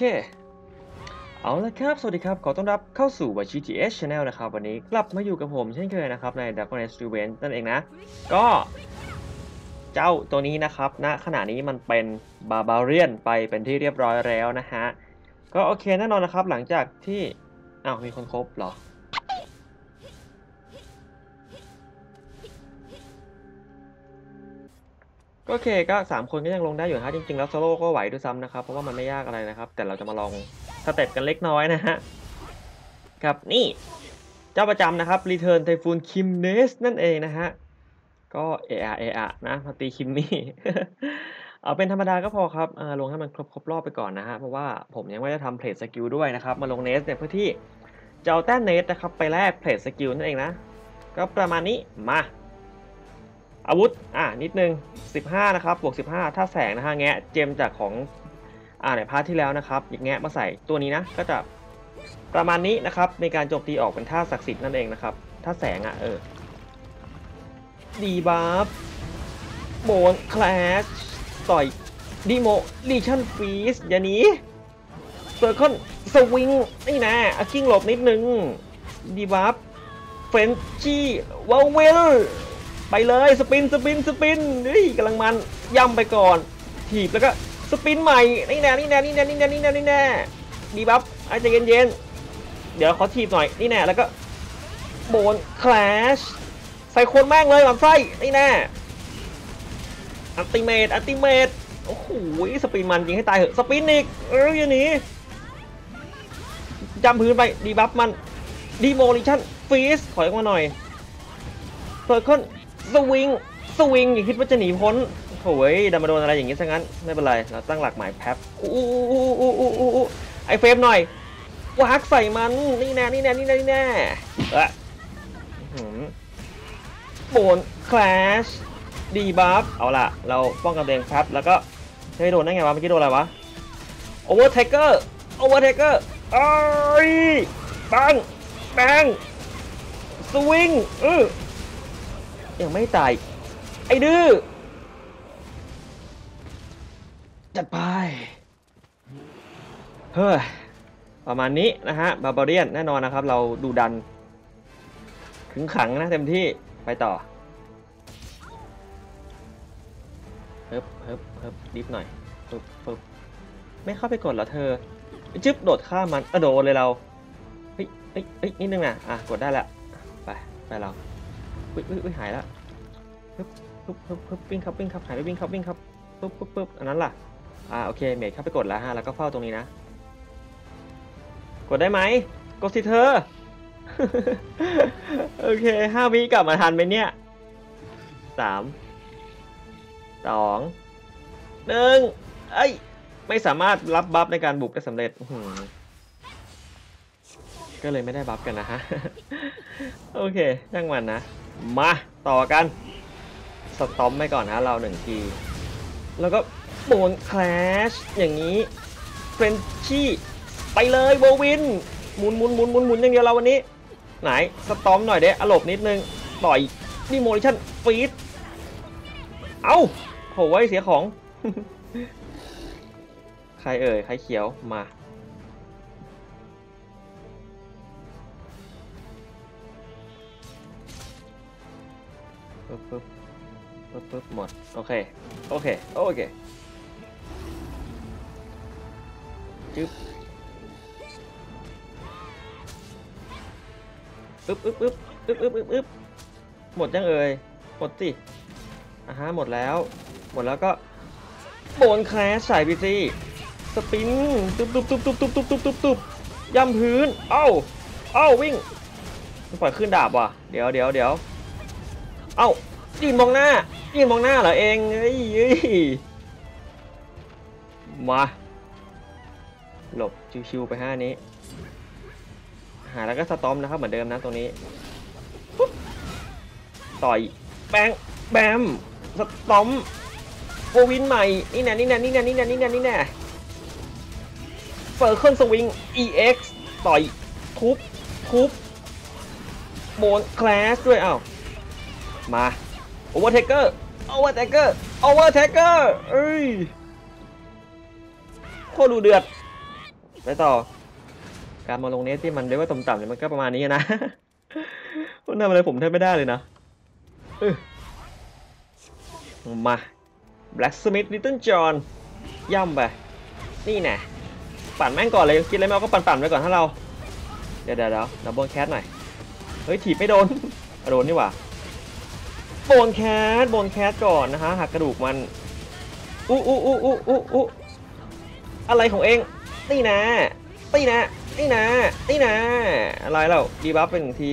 เคเอาละครับ สวัสดีครับ ขอต้อนรับเข้าสู่ w GTS Channel นะครับ วันนี้กลับมาอยู่กับผมเช่นเคยนะครับ ใน Dragon Age Revenge นั่นเองนะ ก็เจ้าตัวนี้นะครับณขณะนี้มันเป็นบาบาเรียนไปเป็นที่เรียบร้อยแล้วนะฮะ ก็โอเคแน่นอนนะครับ หลังจากที่อ้าวมีคนครบเหรอ โอเคก็ 3 คนก็ยังลงได้อยู่นะฮะจริงๆ แล้วโซโล่ก็ไหวด้วยซ้ำนะครับ เพราะว่ามันไม่ยากอะไรนะครับ แต่เราจะมาลองสเต็ปกันเล็กน้อยนะฮะครับนี่เจ้าประจำนะครับ Return Typhoon Kim n e s นั่นเองนะฮะก็เออะเอะอะนะมาตีคิมมี่เอาเป็นธรรมดาก็พอครับอ่าลงให้มันครบครบรอบไปก่อนนะฮะเพราะว่าผมยังไม่ได้ทำเพลทสกิลด้วยนะครับ มาลงเนสเนี่ยเพื่อที่จะเอาแต้มเนสนะครับไปแลกเพลทสกิลนั่นเองนะ ก็ประมาณนี้มา อาวุธ อ่านิดนึง 15 นะครับ บวก 15 ถ้าแสงนะฮะ แงะเจมจากของ อ่าในพาร์ทที่แล้วนะครับอย่างแงะมาใส่ตัวนี้นะ ก็จะประมาณนี้นะครับ ในการโจมตีออกเป็นท่าศักดิ์สิทธิ์นั่นเองนะครับ ถ้าแสงอะ เออ ดีบัฟโบนคลาสต่อยดีโมลีชั่นฟีสอย่านีเซอร์คอนสวิงนี่นะอากิ้งหลบนิดนึงดีบัฟเฟนชี่วาเวล ไปเลยสปินสปินสปินเฮ้ยกำลังมันย่ำไปก่อนถีบแล้วก็สปินใหม่นี่แน่นี่แน่นี่แน่นี่แน่นี่แน่นี่แน่ดีบัฟไอ้ใจเย็นๆเดี๋ยวขอถีบหน่อยนี่แน่แล้วก็โบนคลาชใส่คนแม่งเลยหลังไส้นี่แน่อัลติเมตอัลติเมตโอ้โหสปินมันยิงให้ตายเหอะสปินอีกเอออย่างนี้จำพื้นไปดีบัฟมันดีโมลิชั่นฟีสถอยออกมาหน่อยเซอร์เคิล สวิง สวิง อย่าคิดว่าจะหนีพ้นโถ่ยดันมาโดนอะไรอย่างงี้ซะงั้น ไม่เป็นไร เราตั้งหลักหมายแป๊บอู้อู้อู้อู้อู้อู้ไอเฟมหน่อยวากใส่มัน นี่แน่ นี่แน่ นี่แน่ นี่แน่เอะโบนคลาชดีบัฟ เอาล่ะ เราป้องกันตัวเองแป๊บแล้วก็ไม่โดนได้ไงวะ เมื่อกี้โดนอะไรวะ โอเวอร์เทเกอร์ โอเวอร์เทเกอร์ไอ้บังบังสวิงเออ ยังไม่ตาย ไอ้ดื้อ จัดไป เฮ้ย ประมาณนี้นะฮะ บาบาเรียนแน่นอนนะครับ เราดูดัน ขึงขังนะเต็มที่ ไปต่อเฮิบเฮิบเฮิบดิฟหน่อยปึ๊บปึ๊บไม่เข้าไปกดเหรอเธอ จึ๊บโดดข้ามมันอะโดดเลยเรา เฮ้ยเฮ้ยเฮ้ยนิดนึงนะอะ กดได้ละ ไป ไปเรา อุ้ยอุ้ยหายแล้วปึ๊บปึ๊บปึ๊บปึ๊บวิ่งครับวิ่งครับหายไปวิ่งครับวิ่งครับปึ๊บปึ๊บปึ๊บอันนั้นล่ะอ่าโอเคเมดเข้าไปกดแล้วฮะแล้วก็เฝ้าตรงนี้นะ กดได้ไหมกดสิเธอโอเคห้าวิกลับมาทันไหมเนี่ยสามสองหนึ่งเอ้ยไม่สามารถรับบัฟในการบุกได้สำเร็จก็เลยไม่ได้บัฟกันนะฮะ โอเคช่างมันนะ มาต่อกันสตอมไปก่อนนะเราหนึ่งที แล้วก็โบนคลาชอย่างนี้เฟรนชี่ไปเลยโบวินหมุนหมุนหมุนหมุนหมุนอย่างเดียวเราวันนี้ ไหนสตอมหน่อยเด้อารมณ์นิดนึง ต่อยดิโมลิชั่นฟีดเอ้าโหไว้เสียของ ใครเอ่ย ใครเขียวมา ปึ๊บปึ๊บปึ๊บปึ๊บหมด โอเค โอเค โอเคจึ๊บปึ๊บปึ๊บปึ๊บปึ๊บปึ๊บปึ๊บปึ๊บหมดยังเอ่ย หมดสิอะฮะ หมดแล้ว หมดแล้วก็โบนแคลสใส่ไปสิสปินตุ๊บตุ๊บตุ๊บตุ๊บตุ๊บตุ๊บตุ๊บตุ๊บตุ๊บย่ำพื้น เอ้า เอ้าวิ่งปล่อยขึ้นดาบว่ะ เดี๋ยวเดี๋ยวเดี๋ยวเอ้า ยืนมองหน้ายืนมองหน้าเหรอเองเอ้ยมาหลบชิวๆไปห้านี้ หาแล้วก็สตอมนะครับเหมือนเดิมนะตรงนี้ปุ๊บต่อยแบงแบมสตอมโอวินใหม่นี่แน่นี่แน่นี่แน่นี่แน่นี่แน่นี่แน่เฟอร์เคิลสวิง EX ต่อยทุบทุบโบนคลาสด้วยอ้าวมา โอเวอร์เทเกอร์โอเวอร์เทเกอร์โอเวอร์เทเกอร์เอ้ยโคตรดูเดือดไปต่อ การมาลงเนสที่มันเรียกว่าต่ำๆเนี่ยมันก็ประมาณนี้นะมันทำอะไรผมแทบไม่ได้เลยนะเออมา Blacksmith Little John ย่ำไป นี่แน่ปั่นแม่งก่อนเลยกินอะไรไม่เอาก็ปั่นๆไปก่อนถ้าเราเดี๋ยวเดี๋ยวเดี๋ยวดับเบิลแคทหน่อย เฮ้ยถีบไม่โดนโดนนี่หว่า โบนแคทโบนแคทก่อนนะฮะหักกระดูกมันอู้อู้อู้อู้อู้อู้อะไรของเองนี่นะนี่นะนี่นะนี่นะอะไรเราดีบัฟเป็นหนึ่งที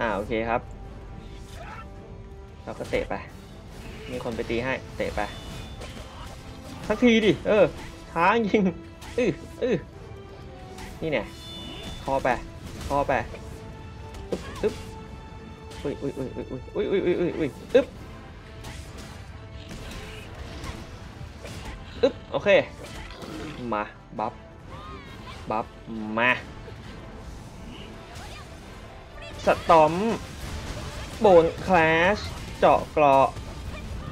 อ่าโอเคครับ เราก็เตะไป มีคนไปตีให้เตะไปสักทีดิเออช้ายิงอืออือนี่เนี่ยคอไปคอไป อุ้ยอุ้ยอุ้ยอุ้ยอุ้ยอุ้ยอุ้ยอุ้ยอึ๊บอึ๊บโอเค มาบัฟบัฟมาสตอมโบนคลาชเจาะกราะ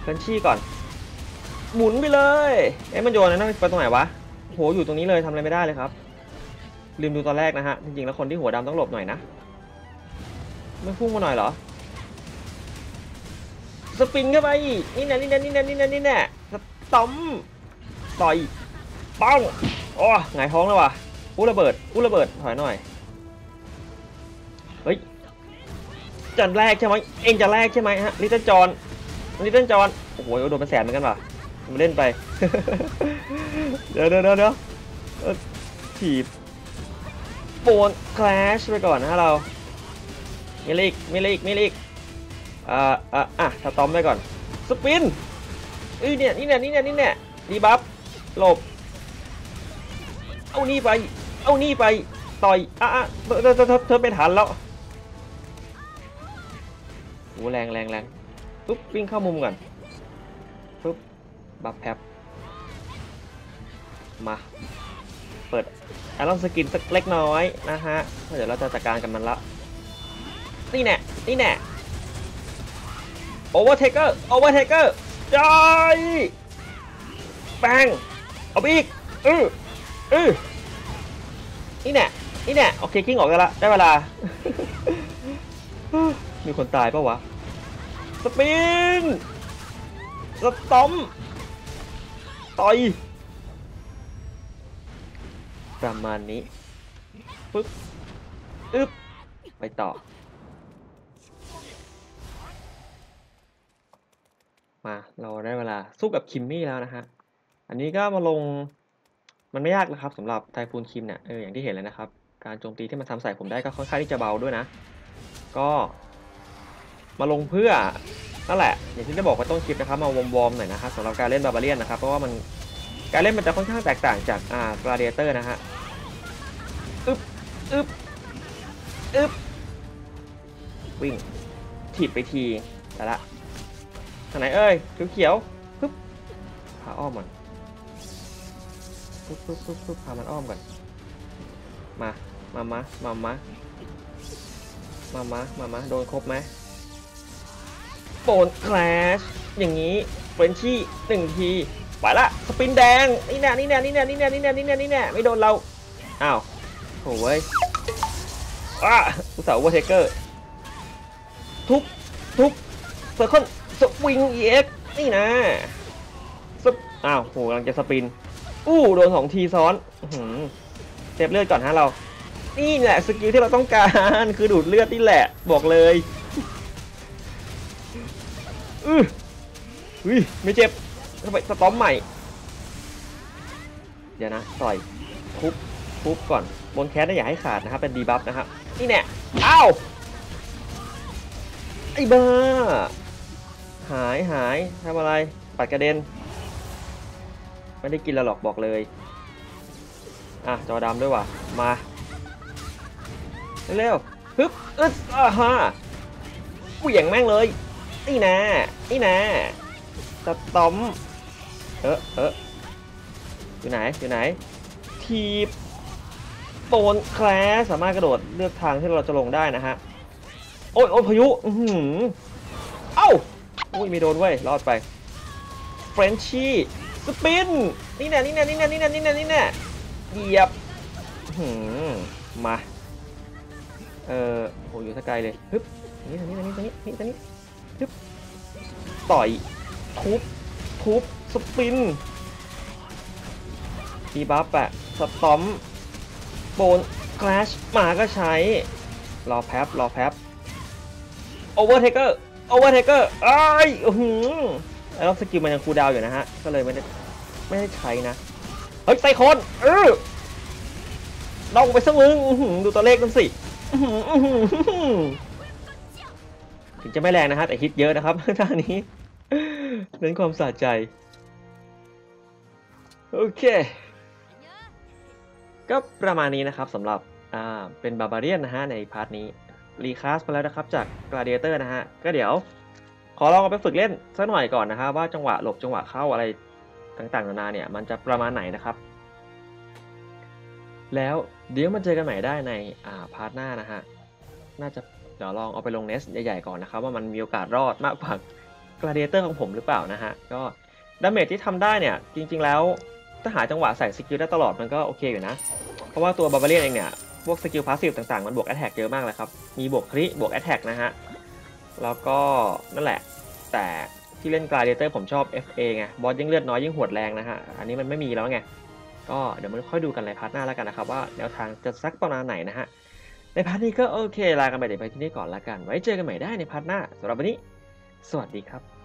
เฟรนชี่ก่อน หมุนไปเลยเอ๊ะมันโยนนะนั่นไปตรงไหนวะโหอยู่ตรงนี้เลยทำอะไรไม่ได้เลยครับ ลืมดูตอนแรกนะฮะ จริงๆแล้วคนที่หัวดำต้องหลบหน่อยนะ ไม่พุ่งมาหน่อยเหรอ สปินเข้าไป นี่แน่นี่แน่นี่แน่นี่แน่นี่แน่สตอมต่อยป้องโอ้หงายท้องแล้วว่ะอู้ระเบิดอู้ระเบิดถอยหน่อย เฮ้ยจะแรกใช่ไหมเองจะแรกใช่ไหมฮะลิตเติ้ลจอนลิตเติ้ลจอนโอ้โหโดนเป็นแสนเหมือนกันว่ะมาเล่นไป เดี๋ยวเดี๋ยวเดี๋ยวเด้อถีบโปนคลาชไปก่อนนะเรา มีลิกมีลิกมีลิกอ่าอ่าอะสตอมไปก่อน สปินเอ้ยเนี่ยนี่เนี่ยนี่เนี่ยนี่เนี่ยดีบัฟหลบ เอานี่ไป เอานี่ไป ต่อย อะอะเธอเธอเธอเธอเป็นหันแล้วโหแรงแรงแรงปุ๊บวิ่งเข้ามุมก่อนปุ๊บบัฟแพบมา เปิดไอรอนสกินสักเล็กน้อยนะฮะ เดี๋ยวเราจะจัดการกับมันละ นี่แน่นี่แน่โอเวอร์เทเกอร์โอเวอร์เทเกอร์จอยแบงเอาไปอีกอืออือนี่แน่นี่แน่โอเคกิ้งออกกันละได้เวลา มีคนตายปะวะ สปินสตอมต่อยประมาณนี้ปึ๊บอึ๊บไปต่อ มาเราได้เวลาสู้กับคิมมี่แล้วนะฮะอันนี้ก็มาลงมันไม่ยากนะครับสำหรับไทฟูนคิมเนี่ยเอออย่างที่เห็นเลยนะครับ การโจมตีที่มันทำใส่ผมได้ก็ค่อนข้างที่จะเบาด้วยนะ ก็มาลงเพื่อนั่นแหละ อย่างที่ได้บอกไปต้นคลิปนะครับมาวอร์มหน่อยนะครับสำหรับการเล่นบาบาเลียนนะครับเพราะว่ามันการเล่นมันจะค่อนข้างแตกต่างจากอ่ากราเดเตอร์นะฮะอึ๊บอึ๊บอึ๊บวิ่งถีบไปทีแต่ละ ทางไหนเอ้ยเขียวๆปึ๊บพาอ้อมก่อนปึ๊บปึ๊บปึ๊บปึ๊บพามันอ้อมก่อนมา มามามามามามามามะโดนครบไหมโดนแคลชอย่างนี้เฟรนชี่หนึ่งทีไปละสปินแดงนี่แน่นี่แน่นี่แน่นี่แน่นี่แน่นี่แน่นี่แน่ไม่โดนเราอ้าวโหเว้ยว้าอุตส่าห์วอเทเกอร์ทุบทุบเซอร์คอน สวิงเอ็กนี่นะสปอ้าวโหกำลังจะสปิน อู้โดนสองทีซ้อนอื้อหือเซฟเลือดก่อนฮะเรา นี่แหละสกิลที่เราต้องการคือดูดเลือดนี่แหละ บอกเลยอืออุ้ยไม่เจ็บเข้าไปสตอมใหม่ เดี๋ยวนะต่อยทุบทุบก่อน บนแคสน่ะอย่าให้ขาดนะครับ เป็นดีบัฟนะครับ นี่แน่อ้าว ไอ้บ้า หายหายทำอะไร ปัดกระเด็น ไม่ได้กินแล้วหรอกบอกเลย อะ จอดำด้วยว่ะ มา เร็วๆฮึบอึดอ่าฮะเหวี่ยงแม่งเลย นี่นะนี่นะสตอม เออเอออยู่ไหน อยู่ไหน ทีบโปนแคลสสามารถกระโดดเลือกทางที่เราจะลงได้นะฮะ โอ้ยโอ้ยพายุ อือหือ อุ้ยไม่โดนเว้ยรอดไปเฟรนชี่สปินนี่แน่นี่แน่นี่แน่นี่แน่นี่แน่นี่แน่เหยียบหืมมาเออโหอยู่สกายเลยฮึบตรงนี้ตรงนี้ตรงนี้ตรงนี้นี่ตรงนี้ฮึบต่อยทุบทุบสปินทีบัฟอะสตอมโบนคลาชมาก็ใช้รอแป๊บรอแป๊บโอเวอร์เทเกอร์ โอเวอร์เทเกอร์อ้ายอื้อหือแล้วสกิลมันยังคูลดาวอยู่นะฮะ ก็เลยไม่ได้ไม่ได้ใช้นะ เฮ้ยไซโคนเออลองไปสักมึงดูตัวเลขนั่นสิถึงจะไม่แรงนะฮะ แต่ฮิตเยอะนะครับท่านี้เน้นความสะใจ โอเค ก็ประมาณนี้นะครับสำหรับ อ่า เป็นบาบาเรียนนะฮะ ในพาร์ทนี้ รีคาสมาแล้วนะครับจาก Gladiator นะฮะ ก็เดี๋ยว ขอลองเอาไปฝึกเล่นสักหน่อยก่อนนะฮะว่าจังหวะหลบจังหวะเข้าอะไรต่างๆนานาเนี่ยมันจะประมาณไหนนะครับ แล้วเดี๋ยวมาเจอกันใหม่ได้ในอ่าพาร์ทหน้านะฮะ น่าจะเดี๋ยวลองเอาไปลงเนสใหญ่ๆก่อนนะครับว่ามันมีโอกาสรอดมากกว่า Gladiator ของผมหรือเปล่านะฮะ ก็ดาเมจที่ทำได้เนี่ยจริงๆแล้วถ้าหาจังหวะใส่สกิลได้ตลอดมันก็โอเคอยู่นะ เพราะว่าตัวบาบาเรียนเองเนี่ย พวกสกิลพาสซีฟต่างๆ มันบวกแอตแทกเยอะมากเลยครับ มีบวกคริบวกแอตแทกนะฮะ แล้วก็นั่นแหละ แต่ที่เล่นกลาเดเตอร์ผมชอบ FA ไง บอสยิ่งเลือดน้อยยิ่งหวดแรงนะฮะ อันนี้มันไม่มีแล้วไง ก็เดี๋ยวมันค่อยดูกันในพาร์ทหน้าแล้วกันนะครับว่าแนวทางจะสักประมาณไหนนะฮะ ในพาร์ทนี้ก็โอเคลากันไปเดี๋ยวไปที่นี่ก่อนละกัน ไว้เจอกันใหม่ได้ในพาร์ทหน้าสำหรับวันนี้ สวัสดีครับ